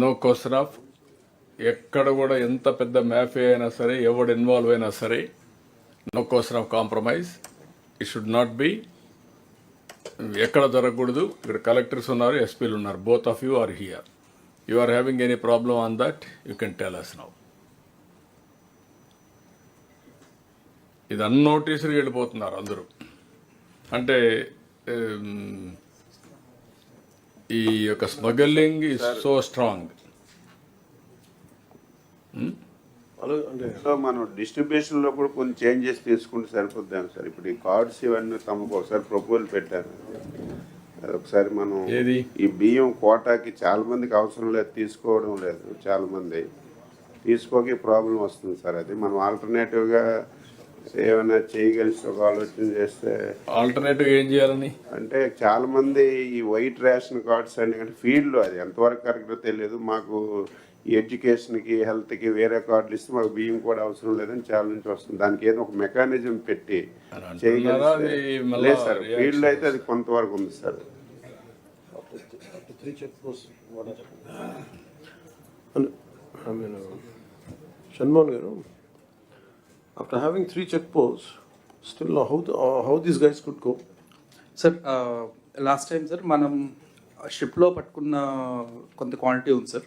No question ఎక్కడ కూడా ఎంత పెద్ద మ్యాఫియా అయినా సరే ఎవడు ఇన్వాల్వ్ అయినా సరే no కోసరాఫ్ compromise. It should not be ఎక్కడ జరగకూడదు. ఇక్కడ కలెక్టర్స్ ఉన్నారు ఎస్పీలు ఉన్నారు. Both of you are here you are having any problem on that you can tell us now ఇది అన్నోటీసులు వెళ్ళిపోతున్నారు అందరూ. అంటే ఈ యొక్క smuggling is so strong so మనం డిస్ట్రిబ్యూషన్లో కూడా కొన్ని చేంజెస్ తీసుకుంటే సరిపోద్దాం సార్. ఇప్పుడు ఈ కార్డ్స్ ఇవన్నీ తమకు ఒకసారి ప్రపోజల్ పెట్టారు. అది ఒకసారి మనం ఏది? ఈ బియ్యం కోటాకి చాలా మందికి అవసరం లేదు తీసుకోవడం లేదు చాలా మంది. తీసుకోక ప్రాబ్లం వస్తుంది సార్ అది. మనం ఆల్టర్నేటివ్గా ఏమైనా చేయగలిసి ఒక ఆలోచన చేస్తే ఆల్టర్నేటివ్ ఏం చేయాలని? అంటే చాలా మంది ఈ వైట్ రేషన్ కార్డ్స్ అని అంటే ఫీల్డ్ అది ఎంతవరకు కరెక్టో తెలియదు. మాకు ఈ ఎడ్యుకేషన్కి హెల్త్కి వేరే కార్డులు ఇస్తే మాకు బియ్యం కూడా అవసరం లేదని చాలా నుంచి వస్తుంది. దానికి ఏదో ఒక మెకానిజం పెట్టి లేదు సార్ ఫీల్డ్ అయితే అది కొంతవరకు ఉంది sir. Shanmohan garu. After having three check post still how how these guys could go sir last time sir మనం షిప్లో పట్టుకున్న కొంత క్వాంటిటీ ఉంది సార్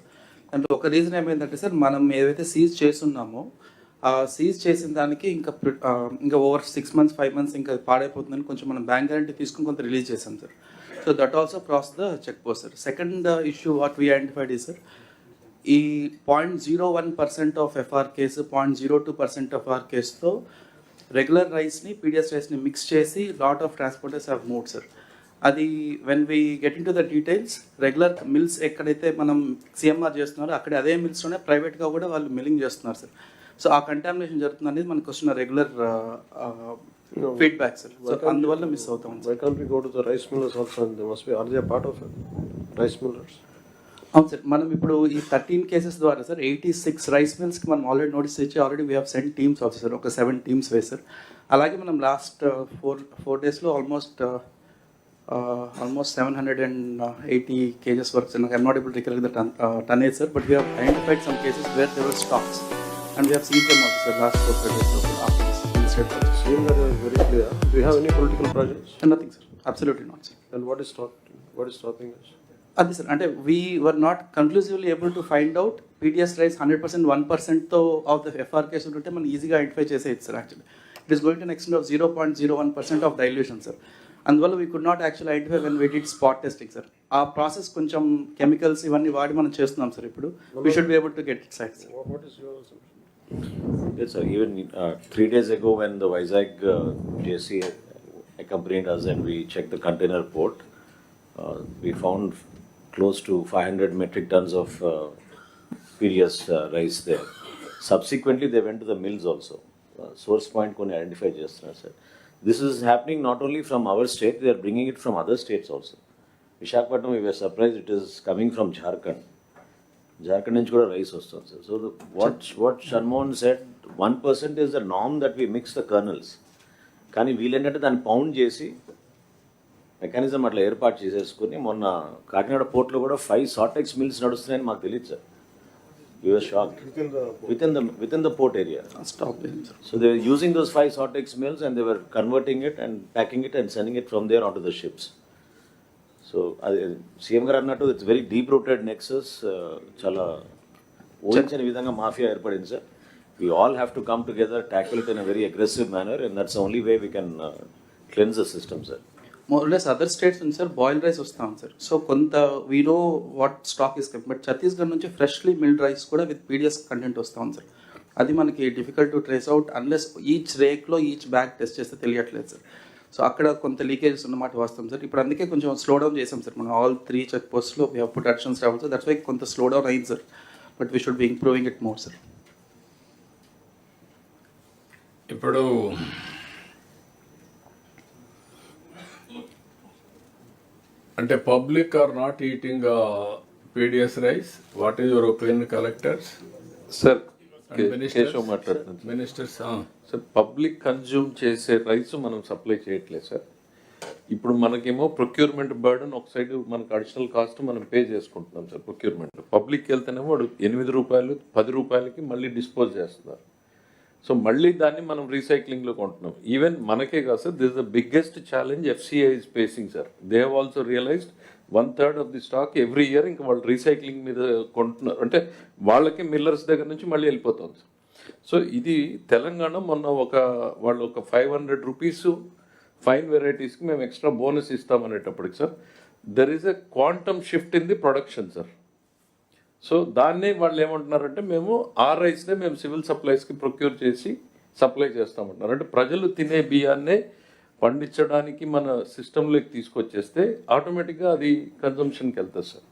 దాంట్లో ఒక రీజన్ ఏమైందంటే సార్ మనం ఏదైతే సీజ్ చేస్తున్నామో ఆ సీజ్ చేసిన దానికి ఇంకా ప్రి- ఇంకా over six months five months ఇంకా పాడైపోతుందని కొంచెం మనం బ్యాంక్ గ్యారంటీ తీసుకుని కొంత రిలీజ్ చేసాం sir so that also cross the check post sir second issue what we identified ఈ సార్ ఈ point zero one percent of FR case point zero two percent of R కేసుతో regular రైస్ని PDS రైస్ని mix చేసి lot of transporters have mood sir అది when we get into the details regular mills ఎక్కడైతే మనం CMR చేస్తున్నారో అక్కడ అదే మిల్స్లోనే ప్రైవేట్గా కూడా వాళ్ళు మిల్లింగ్ చేస్తున్నారు సార్ సో ఆ కంటామినేషన్ జరుగుతుంది అనేది మనకు వస్తున్న రెగ్యులర్ ఫీడ్బ్యాక్ సార్ సో అందువల్ల మిస్ అవుతాం why can't we go to the rice millers also they must be are they part of rice millers అవును సార్. మనం ఇప్పుడు ఈ థర్టీన్ కేసెస్ ద్వారా సార్ ఎయిటీ సిక్స్ రైస్ మిల్స్కి మనం ఆల్రెడీ నోటీస్ ఇచ్చి already we have send teams of sir. ఒక seven teams వేసారు అలాగే మనం లాస్ట్ ఫోర్ ఫోర్ డేస్లో almost almost seven hundred and eighty cases work sir. నాకు not able recollect the ton tonnage sir but we have identified some cases where they were stocks and we have seen them also sir last four five days very clear do have any political projects nothing sir absolutely not sir and what is stop what is stopping us? అది sir అంటే we were not conclusively able to find out PDS rice hundred percent one పర్సెంట్తో of the FR case ఉంటే మనం ఈజీగా identify చేసేది sir actually it is going to next of zero point zero one percent of dilution sir. అందువల్ల we could not actual identify when we did spot testing sir. ఆ process కొంచెం chemicals ఇవన్నీ వాడి మనం చేస్తున్నాం సార్ ఇప్పుడు. We should be able to get it side sir uh, three days ago, when the Vizag uh, JC accompanied us and we checked the container port, uh, we found close to 500 metric tons of uh, PDS uh, rice there. Subsequently, they went to the mills also. Uh, source point కొన్ని identify చేస్తున్నారు sir this is happening not only from our state they are bringing it from other states also Visakhapatnam we were surprise it is coming from Jharkhand Jharkhand నుంచి కూడా rice వస్తుంది sir. So what what Shanmohan set one percent is the NAM that we mix the kernels కానీ వీళ్ళేంటంటే దాన్ని pound చేసి mechanism అట్లా ఏర్పాటు చేసేసుకుని మొన్న కాకినాడ పోర్ట్లో కూడా ఫైవ్ సార్టెక్స్ మిల్స్ నడుస్తున్నాయని మాకు తెలియదు sir. You are shock within the within the within the port area stop sir So they were using those five Sortex mills and they were converting it and packing it and sending it from there onto the ships. So అది CM గారు అన్నట్టు it's very deep rooted nexus చాలా ఊహించని విధంగా mafia ఏర్పడింది sir. We all have to come together tackle it in a very aggressive manner and that's only way we can cleanse the system sir more or less other states నుంచి sir boil rice వస్తాం sir so కొంత we know what stock is but Chhattisgarh నుంచి freshly milled rice కూడా with PDS content వస్తాం sir అది మనకి difficult to trace out unless each రేక్లో each bag test చేస్తే తెలియట్లేదు సార్ సో అక్కడ కొంత లీకేజెస్ ఉన్నమాట వాస్తవం సార్ ఇప్పుడు అందుకే కొంచెం స్లో డౌన్ చేసాం సార్ మనం ఆల్ త్రీ చెక్ పోస్ట్లో వీ హెవ్ పుట్ రావాలి సార్ దట్స్ వై కొంత స్లో డౌన్ అయింది sir but we should be improving it more sir ఇప్పుడు అంటే public are not eating PDS rice? What is your opinion collectors? Sir? Keshav మాట్లాడుతున్నాను sir. Ministers sir public consume చేసే rice మనం supply చేయట్లేదు sir. ఇప్పుడు మనకేమో procurement burden ఒక side మనకు అడిషనల్ కాస్ట్ మనం పే చేసుకుంటున్నాం సార్ ప్రొక్యూర్మెంట్. పబ్లిక్ వెళ్తేనేమో వాడు ఎనిమిది రూపాయలు పది రూపాయలకి మళ్ళీ డిస్పోజ్ చేస్తున్నారు. సో మళ్ళీ దాన్ని మనం రీసైక్లింగ్లో కొంటున్నాం. ఈవెన్ మనకే కాదు sir this the biggest challenge FCI is facing sir they have also realized one third of the stock every year ఇంకా వాళ్ళు రీసైక్లింగ్ మీద కొంటున్నారు. అంటే వాళ్ళకి మిల్లర్స్ దగ్గర నుంచి మళ్ళీ వెళ్ళిపోతుంది. సార్ సో ఇది తెలంగాణ మొన్న ఒక వాళ్ళు ఒక ఫైవ్ హండ్రెడ్ రూపీస్ ఫైన్ వెరైటీస్కి మేము extra bonus ఇస్తామనేటప్పటికి sir there is a quantum shift in the production sir so దాన్నే వాళ్ళు ఏమంటున్నారంటే మేము ఆ రైస్నే మేము సివిల్ సప్లైస్కి ప్రొక్యూర్ చేసి సప్లై చేస్తామంటున్నారు. అంటే ప్రజలు తినే బియ్యాన్నే పండించడానికి మన సిస్టంలోకి తీసుకొచ్చేస్తే ఆటోమేటిక్గా అది కన్జంప్షన్కి వెళ్తుంది సార్.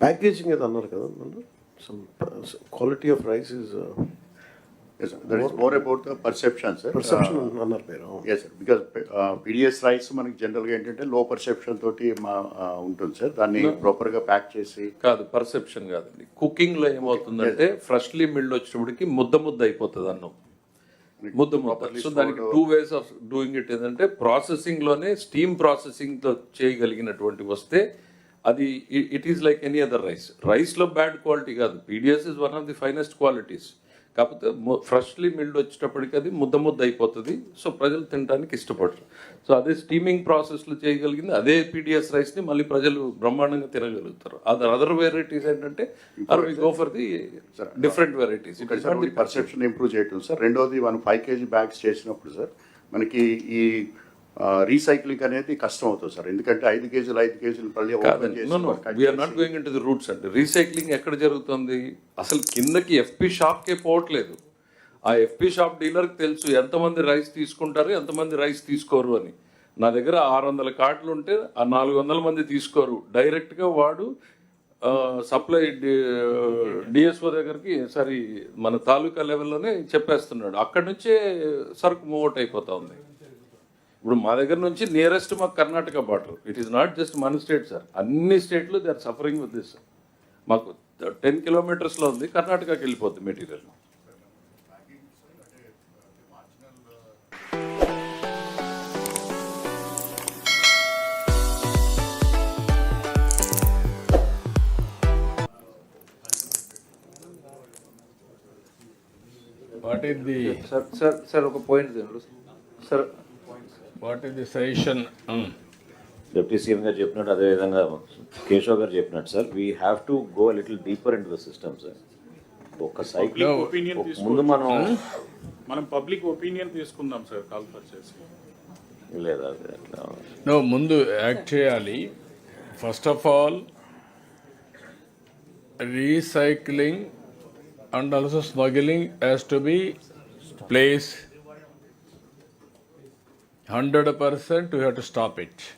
ప్యాకేజింగ్ ఏదో అన్నారు కదా quality of rice is Yes, sir. That is more about the perception, sir. Perception అన్నారు మీరు yes sir because PDS rice మనకి జనరల్గా ఏంటంటే లో పర్సెప్షన్ తోటి మా ఆ, ఉంటుంది సార్ దాన్ని ప్రాపర్గా ప్యాక్ చేసి కాదు పర్సెప్షన్ కాదండి. కుకింగ్లో ఏమవుతుందంటే ఫ్రెష్లీ మిల్డ్ వచ్చినప్పటికి ముద్ద ముద్ద అయిపోతుంది అన్నం. ముద్ద ముద్ద. సో దానికి two ways of doing it ఏంటంటే ప్రాసెసింగ్లోనే స్టీమ్ ప్రాసెసింగ్తో చేయగలిగినటువంటి వస్తే అది it is like any other rice రైస్లో బ్యాడ్ క్వాలిటీ కాదు. PDS is one of the finest qualities కాకపోతే ఫ్రెష్లీ మిల్డ్ వచ్చేటప్పటికి అది ముద్ద ముద్ద అయిపోతుంది. సో ప్రజలు తినడానికి ఇష్టపడరు. సో అదే స్టీమింగ్ ప్రాసెస్లో చేయగలిగింది అదే పీడిఎస్ రైస్ని మళ్ళీ ప్రజలు బ్రహ్మాండంగా తినగలుగుతారు. అదర్ అదర్ వెరైటీస్ ఏంటంటే are we go for the different varieties perception improve చేయటం. సార్ రెండోది మనం ఫైవ్ కేజీ బ్యాగ్స్ చేసినప్పుడు సార్ మనకి ఈ రీసైక్లింగ్ అనేది కష్టం అవుతుంది సార్. ఎందుకంటే ఐదు కేజీలు ఐదు కేజీలు మళ్ళీ we are not going in to the roots అండి రీసైక్లింగ్ ఎక్కడ జరుగుతుంది? అసలు కిందకి ఎఫ్పి షాప్కే పోవట్లేదు. ఆ ఎఫ్పి షాప్ డీలర్కి తెలుసు ఎంతమంది రైస్ తీసుకుంటారు ఎంతమంది రైస్ తీసుకోరు అని. నా దగ్గర ఆరు వందల కార్డులు ఉంటే ఆ నాలుగు వందల మంది తీసుకోరు. డైరెక్ట్గా వాడు సప్లై డిఎస్ఓ దగ్గరికి సారీ మన తాలూకా లెవెల్లోనే చెప్పేస్తున్నాడు. అక్కడి నుంచే సరుకు మూవ్ అవుట్ అయిపోతా ఉంది. ఇప్పుడు మా దగ్గర నుంచి నియరెస్ట్ మాకు Karnataka border it is not just మన స్టేట్ సార్ అన్ని స్టేట్లు they are suffering with this మాకు టెన్ కిలోమీటర్స్లో ఉంది కర్ణాటకకి వెళ్ళిపోద్ది material what is the sir sir sir ఒక point sir what is the suggestion? Deputy CM గారు చెప్పినట్టు అదేవిధంగా కేశవ్ గారు చెప్పినట్టు sir we have to go little deeper in the system sir ఒక సైకిల్ ఒపీనియన్ ముందు మనం మనం పబ్లిక్ ఒపీనియన్ తీసుకుందాం సార్ కాల్ఫర్ చేసి లేదా అట్లా నో ముందు యాక్ట్ చేయాలి. First of all recycling and also smuggling has to be place 100% we have to stop it.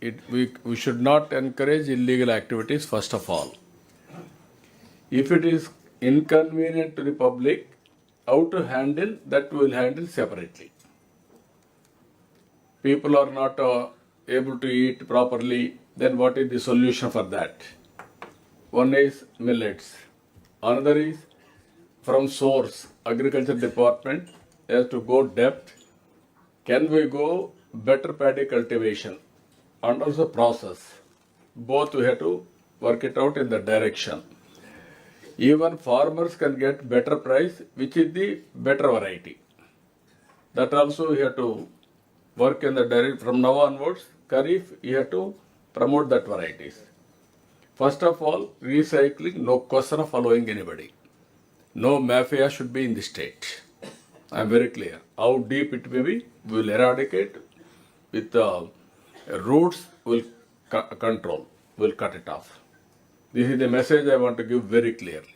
it we, we should not encourage illegal activities first of all. If it is inconvenient to the public, how to handle that we will handle separately. People are not uh, able to eat properly, then what is the solution for that? One is millets, another is from source, agriculture department, has to go depth can we go better paddy cultivation and also process? Both we have to work it out in the direction. Even farmers can get better price which is the better variety. That also we have to work in the direct from now onwards kharif you have to promote that varieties. First of all recycling no question of following anybody. No mafia should be in the state i am very clear. How deep it may be we will eradicate with uh, roots will co- control will cut it off. This is the message i want to give very clearly.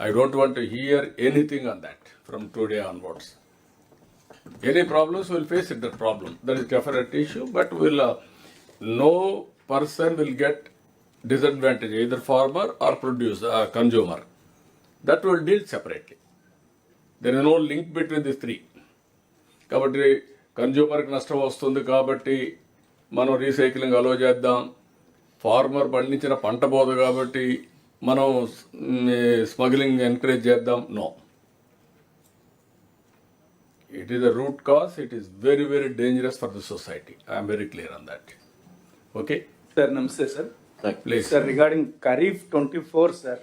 I don't want to hear anything on that from today onwards. Any problems will face it that problem. That is definite issue but will uh, no person will get disadvantage either farmer or producer uh, consumer. That will deal separately there is no link between these three. కాబట్టి కన్జ్యూమర్కి నష్టం వస్తుంది కాబట్టి మనం recycling అలో చేద్దాం. Farmer పండించిన పంట పోదు కాబట్టి మనం స్మగ్లింగ్ ఎంకరేజ్ చేద్దాం. No. It is the root cause it is very very dangerous for the society I'm very clear on that okay sir నమస్తే sir. Please sir regarding kharif twenty four sir